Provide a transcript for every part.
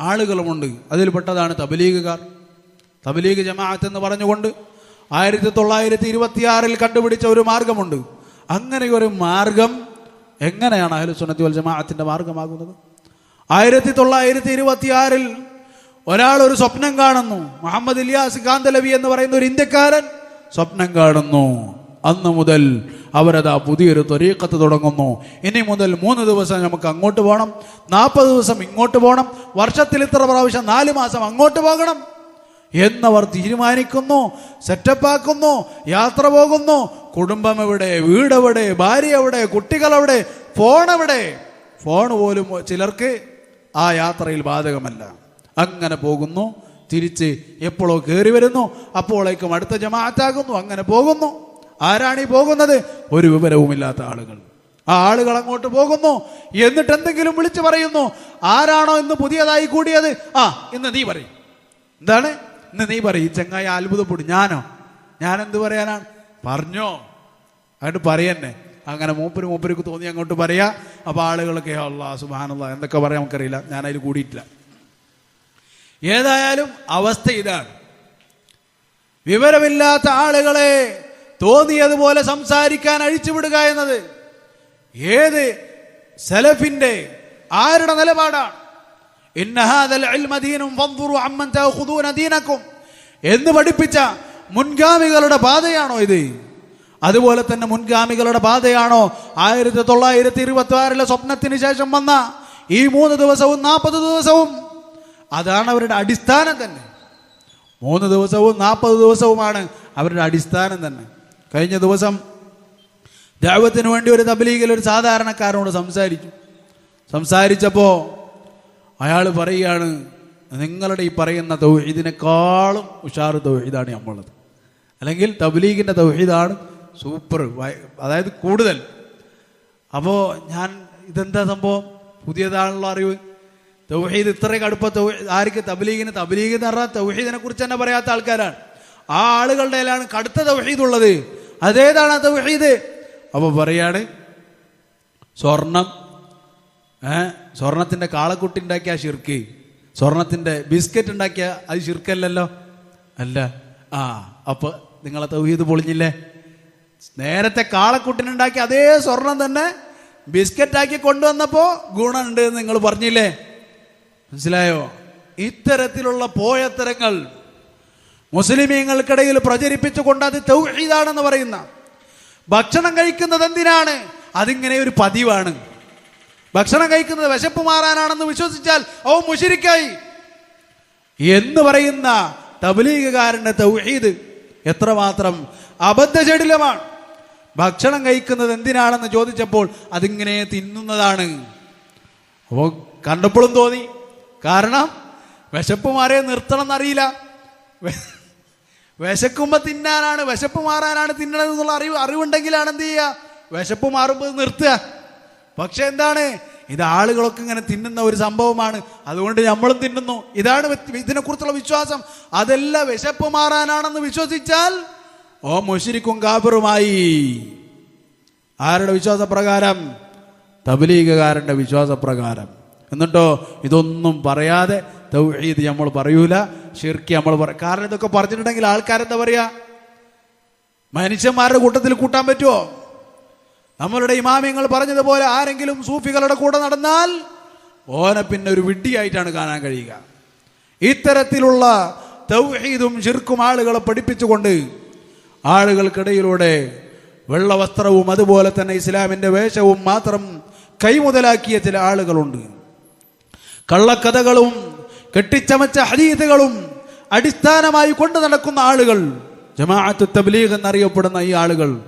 ആളുകളുമുണ്ട്. അതിൽപ്പെട്ടതാണ് തബലീഗുകാർ. തബലീഗ് ജമാഅത്ത് എന്ന് പറഞ്ഞുകൊണ്ട് ആയിരത്തി തൊള്ളായിരത്തി ഇരുപത്തിയാറിൽ കണ്ടുപിടിച്ച ഒരു മാർഗമുണ്ട്. അങ്ങനെ ഒരു മാർഗം എങ്ങനെയാണ് അഹ്ലു സുന്നത്തി വൽ ജമാഅത്തിന്റെ മാർഗമാകുന്നത്? ആയിരത്തി തൊള്ളായിരത്തി ഇരുപത്തിയാറിൽ ഒരാൾ ഒരു സ്വപ്നം കാണുന്നു. മുഹമ്മദ് ഇലിയാസ് കാന്തലവി എന്ന് പറയുന്ന ഒരു ഇന്ത്യക്കാരൻ സ്വപ്നം കാണുന്നു. അന്ന് മുതൽ അവരതാ പുതിയൊരു ത്വരീക്കത്ത് തുടങ്ങുന്നു. ഇനി മുതൽ മൂന്ന് ദിവസം നമുക്ക് അങ്ങോട്ട് പോകണം. നാൽപ്പത് ദിവസം ഇങ്ങോട്ട് പോകണം. വർഷത്തിൽ ഇത്ര പ്രാവശ്യം നാല് മാസം അങ്ങോട്ട് പോകണം. എന്നവർ തീരുമാനിക്കുന്നു സെറ്റപ്പാക്കുന്നു യാത്ര പോകുന്നു. കുടുംബം എവിടെ? വീടെവിടെ ഭാര്യ എവിടെ? കുട്ടികളെവിടെ ഫോൺ എവിടെ? ഫോൺ പോലും ചിലർക്ക് ആ യാത്രയിൽ ബാധകമല്ല. അങ്ങനെ പോകുന്നു തിരിച്ച് എപ്പോഴോ കയറി വരുന്നു. അപ്പോഴേക്കും അടുത്ത ജമാഅത്താകുന്നു അങ്ങനെ പോകുന്നു. ആരാണ് ഈ പോകുന്നത്? ഒരു വിവരവുമില്ലാത്ത ആളുകൾ. ആ ആളുകൾ അങ്ങോട്ട് പോകുന്നു. എന്നിട്ട് എന്തെങ്കിലും വിളിച്ചു പറയുന്നു. ആരാണോ ഇന്ന് പുതിയതായി കൂടിയത്? ആ ഇന്ന് നീ പറയും. എന്താണ്? ഇന്ന് നീ പറയും ചങ്ങായി അത്ഭുതപ്പെടും ഞാനോ? ഞാൻ എന്ത് പറയാനാണ് പറഞ്ഞോ. അങ്ങോട്ട് പറയന്നെ. അങ്ങനെ മൂപ്പര് മൂപ്പർക്ക് തോന്നി അങ്ങോട്ട് പറയാ. അപ്പൊ ആളുകളൊക്കെ അള്ളാ സുബാനുള്ള എന്തൊക്കെ പറയാൻ നമുക്കറിയില്ല. ഞാൻ അതിൽ കൂടിയിട്ടില്ല. ഏതായാലും അവസ്ഥ ഇതാണ്. വിവരമില്ലാത്ത ആളുകളെ തോന്നിയതുപോലെ സംസാരിക്കാൻ അഴിച്ചുവിടുക എന്നത് ഏത് സലഫിന്റെ ആരുടെ നിലപാടാണ്? എന്ന് പഠിപ്പിച്ച മുൻഗാമികളുടെ പാതയാണോ ഇത്? അതുപോലെ തന്നെ മുൻഗാമികളുടെ പാതയാണോ ആയിരത്തി തൊള്ളായിരത്തി ഇരുപത്തി ആറിലെ സ്വപ്നത്തിന് ശേഷം വന്ന ഈ മൂന്ന് ദിവസവും നാൽപ്പത് ദിവസവും? അതാണ് അവരുടെ അടിസ്ഥാനം തന്നെ. മൂന്ന് ദിവസവും നാൽപ്പത് ദിവസവുമാണ് അവരുടെ അടിസ്ഥാനം തന്നെ. കഴിഞ്ഞ ദിവസം ദൈവത്തിന് വേണ്ടി ഒരു തബലീഗിൽ ഒരു സാധാരണക്കാരനോട് സംസാരിച്ചു. സംസാരിച്ചപ്പോൾ അയാൾ പറയുകയാണ് നിങ്ങളുടെ ഈ പറയുന്ന തൗഹീദിനേക്കാളും ഉഷാർ തൗഹീദാണ് നമ്മളുള്ളത് അല്ലെങ്കിൽ തബ്ലീഗിന്റെ തൗഹീദാണ് സൂപ്പർ അതായത് കൂടുതൽ. അപ്പോൾ ഞാൻ ഇതെന്താ സംഭവം? പുതിയതാണല്ലോ അറിവ്. തൗഹീദ് ഇത്രയും അടുപ്പ തൗഹീദ് ആർക്ക് തബ്ലീഗിന് തബ്ലീഗ് എന്ന് പറഞ്ഞാൽ തൗഹീദിനെ കുറിച്ച് തന്നെ പറയാത്ത ആൾക്കാരാണ്. ആ ആളുകളുടെ ഇടയിലാണ് കടുത്ത തൗഹീദ് ഉള്ളത്. അതേതാണ് അത് തൗഹീദ്? അപ്പോൾ പറയാണ് സ്വർണം ഏ സ്വർണത്തിന്റെ കാളക്കുട്ടി ഉണ്ടാക്കിയ ആ ഷിർക്ക് ബിസ്ക്കറ്റ് ഉണ്ടാക്കിയ അത് ഷിർക്കല്ലല്ലോ അല്ല. ആ അപ്പൊ നിങ്ങളെ തൗഹീദ് പൊളിഞ്ഞില്ലേ? നേരത്തെ കാളക്കുട്ടിനുണ്ടാക്കി അതേ സ്വർണം തന്നെ ബിസ്ക്കറ്റാക്കി കൊണ്ടുവന്നപ്പോ ഗുണമുണ്ട് എന്ന് നിങ്ങൾ പറഞ്ഞില്ലേ? മനസ്സിലായോ? ഇത്തരത്തിലുള്ള പോയത്തരങ്ങൾ മുസ്ലിമീങ്ങൾക്കിടയിൽ പ്രചരിപ്പിച്ചുകൊണ്ട് അത് തൗഹീദാണെന്ന് പറയുന്ന ഭക്ഷണം കഴിക്കുന്നത് എന്തിനാണ്? അതിങ്ങനെ ഒരു പതിവാണ്. ഭക്ഷണം കഴിക്കുന്നത് വിശപ്പ് മാറാനാണെന്ന് വിശ്വസിച്ചാൽ ഓ മുഷിരിക്കായി. എന്ന് പറയുന്ന തബ്ലീഗുകാരന്റെ തൗഹീദ് എത്രമാത്രം അബദ്ധജടിലമാണ്. ഭക്ഷണം കഴിക്കുന്നത് എന്തിനാണെന്ന് ചോദിച്ചപ്പോൾ അതിങ്ങനെ തിന്നുന്നതാണ്. അപ്പോൾ കണ്ടപ്പോഴും തോന്നി. കാരണം വിശപ്പ് മാറിയെ നിർത്തണം എന്നറിയില്ല വെ- വിശക്കുമ്പോ തിന്നാനാണ് വിശപ്പ് മാറാനാണ് തിന്നണത് എന്നുള്ള അറിവ് അറിവുണ്ടെങ്കിലാണ് എന്ത് ചെയ്യുക വിശപ്പ് മാറുമ്പോൾ നിർത്തുക. പക്ഷെ എന്താണ്? ഇത് ആളുകളൊക്കെ ഇങ്ങനെ തിന്നുന്ന ഒരു സംഭവമാണ്. അതുകൊണ്ട് നമ്മളും തിന്നുന്നു. ഇതാണ് ഇതിനെക്കുറിച്ചുള്ള വിശ്വാസം. അതെല്ലാം വിശപ്പ് മാറാനാണെന്ന് വിശ്വസിച്ചാൽ ഓ മുഷിരിക്കും കാബറുമായി ആരുടെ വിശ്വാസപ്രകാരം? തബലീഗുകാരന്റെ വിശ്വാസപ്രകാരം. എന്നിട്ടോ ഇതൊന്നും പറയാതെ തൗഹീദ് നമ്മൾ പറയൂല ഷിർക്കി നമ്മൾ പറ കാരണം ഇതൊക്കെ പറഞ്ഞിട്ടുണ്ടെങ്കിൽ ആൾക്കാരെന്താ പറയാ? മനുഷ്യന്മാരുടെ കൂട്ടത്തിൽ കൂട്ടാൻ പറ്റുമോ നമ്മളുടെ ഇമാമിയങ്ങൾ പറഞ്ഞതുപോലെ ആരെങ്കിലും സൂഫികളുടെ കൂടെ നടന്നാൽ ഓനെ പിന്നെ ഒരു വിഡ്ഢിയായിട്ടാണ് കാണാൻ കഴിയുക. ഇത്തരത്തിലുള്ള തൗഹീദും ഷിർക്കും ആളുകളെ പഠിപ്പിച്ചുകൊണ്ട് ആളുകൾക്കിടയിലൂടെ വെള്ളവസ്ത്രവും അതുപോലെ തന്നെ ഇസ്ലാമിന്റെ വേഷവും മാത്രം കൈമുതലാക്കിയ ചില ആളുകളുണ്ട്. കള്ളക്കഥകളും കെട്ടിച്ചമച്ച ഹരീതകളും അടിസ്ഥാനമായി കൊണ്ടു നടക്കുന്ന ആളുകൾ ജമാഅത്ത് തബ്ലീഗ് എന്നറിയപ്പെടുന്ന ഈ ആളുകൾ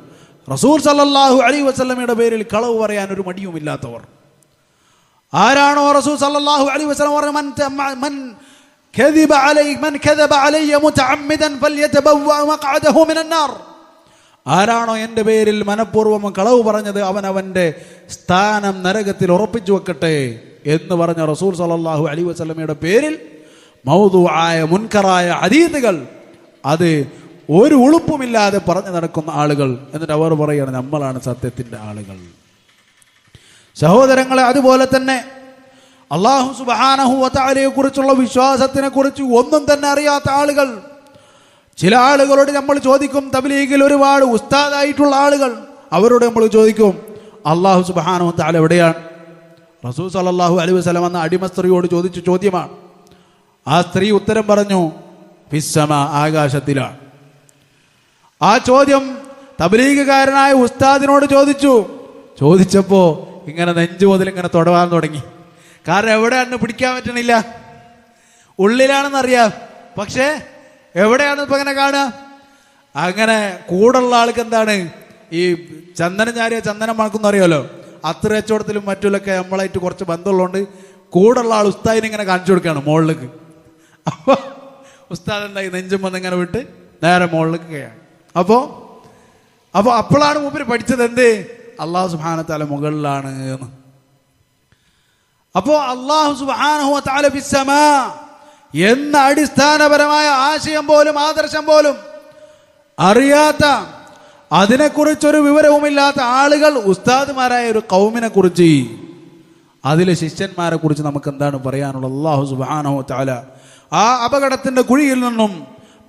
റസൂർ സല്ലാഹു അലി വസ്ലമയുടെ പേരിൽ കളവ് പറയാൻ ഒരു മടിയുമില്ലാത്തവർ. ആരാണോ റസൂൽ സല്ലാഹു അലി വസ്ലം പറഞ്ഞു ആരാണോ എന്റെ പേരിൽ മനഃപൂർവം കളവ് പറഞ്ഞത്? അവൻ അവന്റെ സ്ഥാനം നരകത്തിൽ ഉറപ്പിച്ചു വെക്കട്ടെ. എന്ന് പറഞ്ഞ റസൂൽ സല്ലല്ലാഹു അലി വസ്ലമയുടെ പേരിൽ മൗതുവായ മുൻകറായ അതീതുകൾ അത് ഒരു ഉളുപ്പുമില്ലാതെ പറഞ്ഞു നടക്കുന്ന ആളുകൾ. എന്നിട്ട് അവർ പറയുകയാണ് നമ്മളാണ് സത്യത്തിന്റെ ആളുകൾ. സഹോദരങ്ങളെ അതുപോലെ തന്നെ അള്ളാഹു സുബാനഹുവത്താലയെ കുറിച്ചുള്ള വിശ്വാസത്തിനെ കുറിച്ച് ഒന്നും തന്നെ അറിയാത്ത ആളുകൾ. ചില ആളുകളോട് നമ്മൾ ചോദിക്കും തബ്ലീഗിൽ ഒരുപാട് ഉസ്താദായിട്ടുള്ള ആളുകൾ അവരോട് നമ്മൾ ചോദിക്കും അള്ളാഹു സുബാനഹു താല എവിടെയാണ്? റസൂൽ സലല്ലാഹു അലൈഹി വസ്ലം എന്ന അടിമ സ്ത്രീയോട് ചോദിച്ച ചോദ്യമാണ്. ആ സ്ത്രീ ഉത്തരം പറഞ്ഞു ഫിസ്സമ ആകാശത്തിലാണ്. ആ ചോദ്യം തബലീഗുകാരനായ ഉസ്താദിനോട് ചോദിച്ചു. ചോദിച്ചപ്പോൾ ഇങ്ങനെ നെഞ്ചു മുതൽ ഇങ്ങനെ തുടവാൻ തുടങ്ങി. കാരണം എവിടെയാണ് പിടിക്കാൻ പറ്റണില്ല? ഉള്ളിലാണെന്നറിയാം. പക്ഷേ എവിടെയാണ് ഇപ്പൊ അങ്ങനെ കാണുക? അങ്ങനെ കൂടുള്ള ആൾക്ക് എന്താണ്? ഈ ചന്ദനം ചാരിയ ചന്ദനം മണക്കുന്ന അറിയാലോ അത്ര കച്ചവടത്തിലും മറ്റുമൊക്കെ നമ്മളായിട്ട് കുറച്ച് ബന്ധമുള്ളതുകൊണ്ട് കൂടുള്ള ആൾ ഉസ്താദിനെ ഇങ്ങനെ കാണിച്ചു കൊടുക്കുകയാണ് മുകളിലേക്ക് അപ്പോൾ ഉസ്താദ് എന്തായി? നെഞ്ചും വന്ന് ഇങ്ങനെ വിട്ട് നേരെ മുകളിലേക്ക് കയറാണ് അപ്പോൾ അപ്പൊ അപ്പോഴാണ് മൂപ്പര് പഠിച്ചത് എന്ത്? അള്ളാഹു സുബാനത്താല മുകളിലാണ് എന്ന്. അപ്പോ അള്ളാഹു സുബാനഹു എന്ന അടിസ്ഥാനപരമായ ആശയം പോലും ആദർശം പോലും അറിയാത്ത അതിനെക്കുറിച്ചൊരു വിവരവുമില്ലാത്ത ആളുകൾ ഉസ്താദുമാരായ ഒരു കൗമിനെ കുറിച്ച് അതിലെ ശിഷ്യന്മാരെ കുറിച്ച് നമുക്ക് എന്താണ് പറയാനുള്ളത്? അള്ളാഹു സുബാനോ താല ആ അപകടത്തിന്റെ കുഴിയിൽ നിന്നും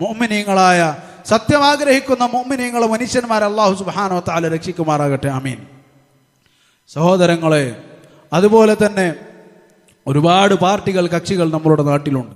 മോമിനീങ്ങളായ സത്യം ആഗ്രഹിക്കുന്ന മോമിനീങ്ങളെ മനുഷ്യന്മാരെ അള്ളാഹു സുബാനോ താല രക്ഷിക്കുമാറാകട്ടെ. അമീൻ സഹോദരങ്ങളെ അതുപോലെ തന്നെ ഒരുപാട് പാർട്ടികൾ കക്ഷികൾ നമ്മളുടെ നാട്ടിലുണ്ട്.